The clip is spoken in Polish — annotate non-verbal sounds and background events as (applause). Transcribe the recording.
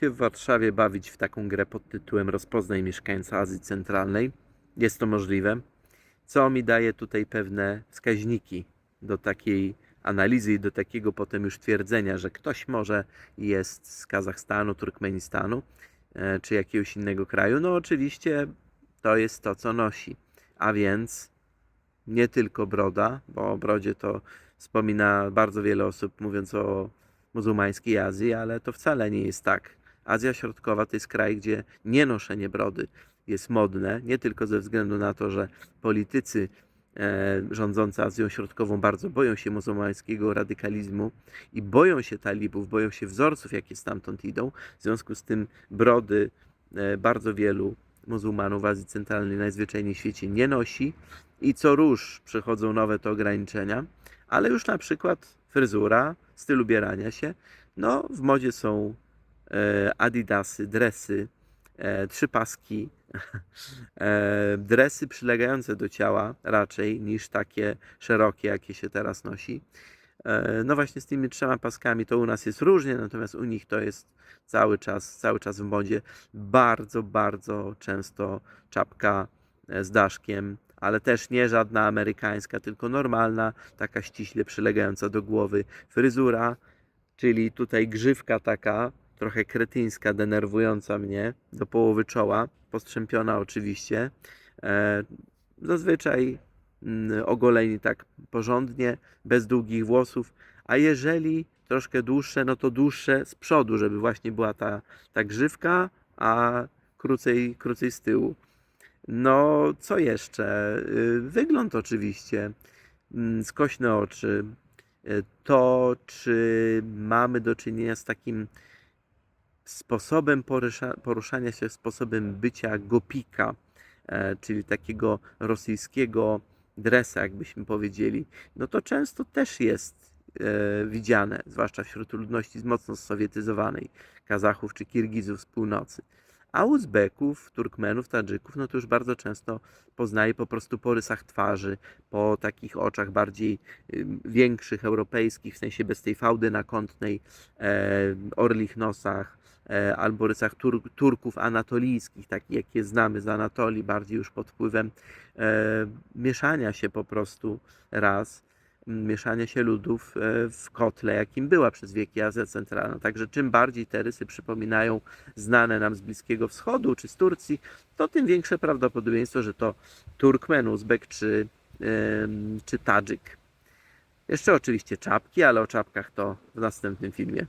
się w Warszawie bawić w taką grę pod tytułem Rozpoznaj mieszkańca Azji Centralnej. Jest to możliwe, co mi daje tutaj pewne wskaźniki do takiej analizy i do takiego potem już twierdzenia, że ktoś może jest z Kazachstanu, Turkmenistanu e, czy jakiegoś innego kraju. No oczywiście to jest to, co nosi. A więc nie tylko broda, bo o brodzie to wspomina bardzo wiele osób mówiąc o muzułmańskiej Azji, ale to wcale nie jest tak. Azja Środkowa to jest kraj, gdzie nienoszenie brody jest modne, nie tylko ze względu na to, że politycy e, rządzący Azją Środkową bardzo boją się muzułmańskiego radykalizmu i boją się talibów, boją się wzorców, jakie stamtąd idą. W związku z tym brody e, bardzo wielu muzułmanów w Azji Centralnej najzwyczajniej w świecie nie nosi i co róż przychodzą nowe to ograniczenia, ale już na przykład fryzura, styl ubierania się, no w modzie są adidasy, dresy, e, trzy paski, (laughs) e, dresy przylegające do ciała raczej niż takie szerokie, jakie się teraz nosi. E, No właśnie z tymi trzema paskami to u nas jest różnie, natomiast u nich to jest cały czas, cały czas w modzie. Bardzo, bardzo często czapka e, z daszkiem, ale też nie żadna amerykańska, tylko normalna, taka ściśle przylegająca do głowy fryzura, czyli tutaj grzywka taka trochę kretyńska, denerwująca mnie do połowy czoła, postrzępiona oczywiście. E, Zazwyczaj mm, ogoleni tak porządnie, bez długich włosów, a jeżeli troszkę dłuższe, no to dłuższe z przodu, żeby właśnie była ta, ta grzywka, a krócej, krócej z tyłu. No, co jeszcze? Y, Wygląd oczywiście, mm, skośne oczy, y, to czy mamy do czynienia z takim sposobem porusza, poruszania się, sposobem bycia gopika, e, czyli takiego rosyjskiego dresa, jakbyśmy powiedzieli, no to często też jest e, widziane, zwłaszcza wśród ludności mocno sowietyzowanej, Kazachów czy Kirgizów z północy. A Uzbeków, Turkmenów, Tadżyków, no to już bardzo często poznaje po prostu po rysach twarzy, po takich oczach bardziej większych, europejskich, w sensie bez tej fałdy nakątnej, e, orlich nosach, albo rysach tur Turków anatolijskich, takich jakie znamy z Anatolii, bardziej już pod wpływem e, mieszania się po prostu raz, mieszania się ludów e, w kotle, jakim była przez wieki Azja Centralna. Także czym bardziej te rysy przypominają znane nam z Bliskiego Wschodu czy z Turcji, to tym większe prawdopodobieństwo, że to Turkmen, Uzbek czy, czy Tadżyk. Jeszcze oczywiście czapki, ale o czapkach to w następnym filmie.